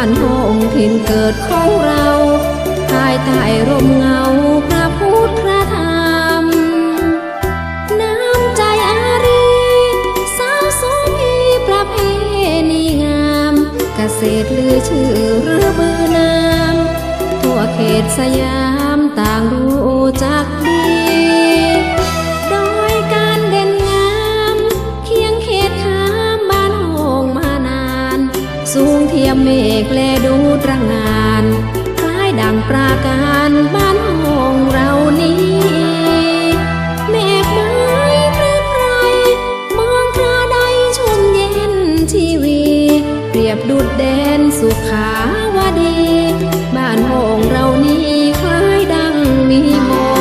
านห้องถิ่นเกิดของเราภายใต้ร่มเงาพระพุทธธรรม น้ำใจอารีสาวโสมีประเพณีงาม เกษตรลือชื่อเรือบือนาม ทั่วเขตสยามต่างรู้จักดี เทียมเมฆแลดูตระงานคล้ายดังปราการบ้านห้องเรานี้เมฆไม้พรือไพรมองคราใดชมเย็นชีวี เปรียบดุดแดนสุขาวดี บ้านห้องเรานี้คล้ายดังมีมน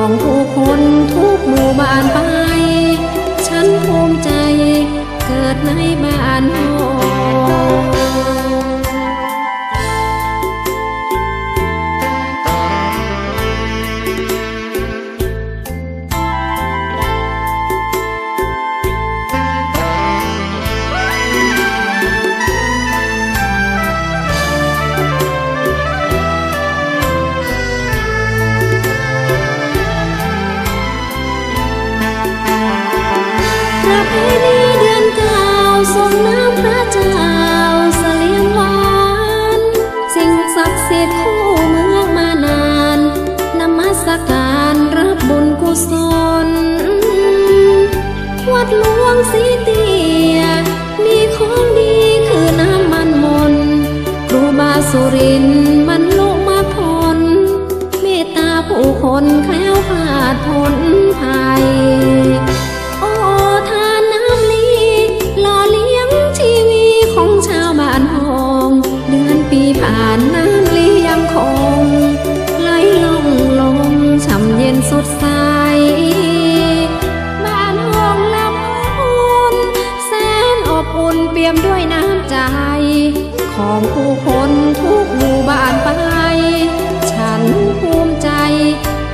ของผู้คนทุกหมู่บ้านไป ฉันภูมิใจเกิดในบ้าน ห้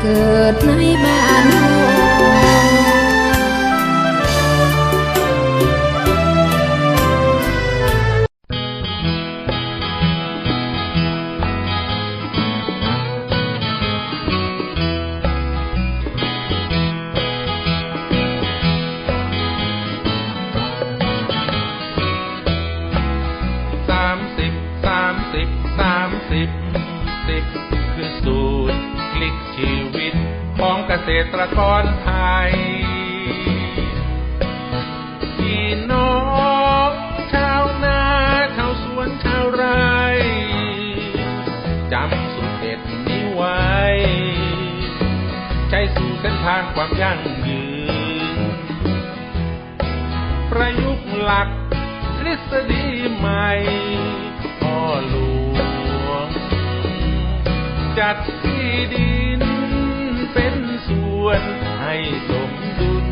เกิดในบ้านห้องสามสิบ ชีวิตของเกษตรกรไทย พี่น้องชาวนาชาวสวนชาวไร่จำสูตรเด็ดนี้ไว้ ใช้สู่เส้นทางความยั่งยืน ประยุกต์หลักทฤษฎีใหม่พ่อหลวง จัดที่ดินเป็น ส่วนให้สมดุล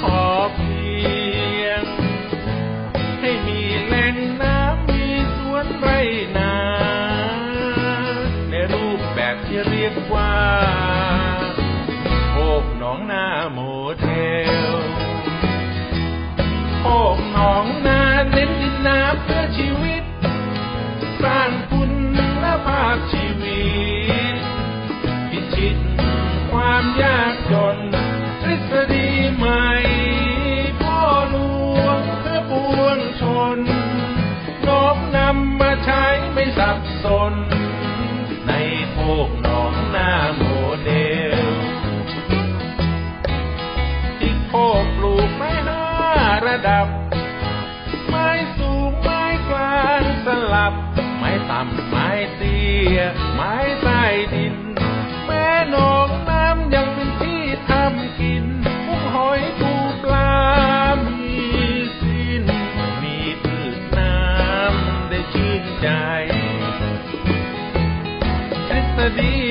พอเพียง ให้มีแหล่งน้ำมีสวนไรนา ในรูปแบบที่เรียกว่าโคกหนองนาโมเดลโคกหนองนาเน้นดินน้ำเพื่อชี ใช้ไม่สับสน ในโคกหนองนาโมเดลที่โคกปลูกไม้ห้าระดับ ไม้สูงไม้กลางสลับ ไม้ต่ำไม้เตี้ยไม้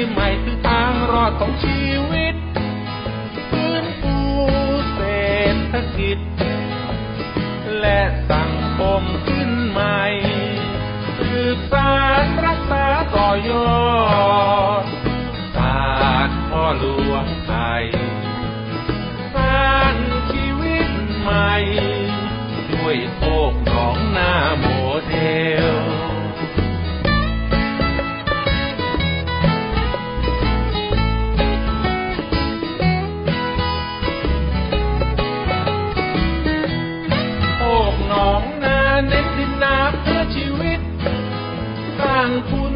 ใหม่คือทางรอดของชีวิตฟื้นฟูเศรษฐกิจ และสังคมขึ้นใหม่สืบสารรักษาต่อยอด คุณ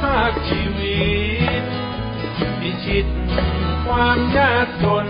ภาพชีวิตพิชิตความยากจน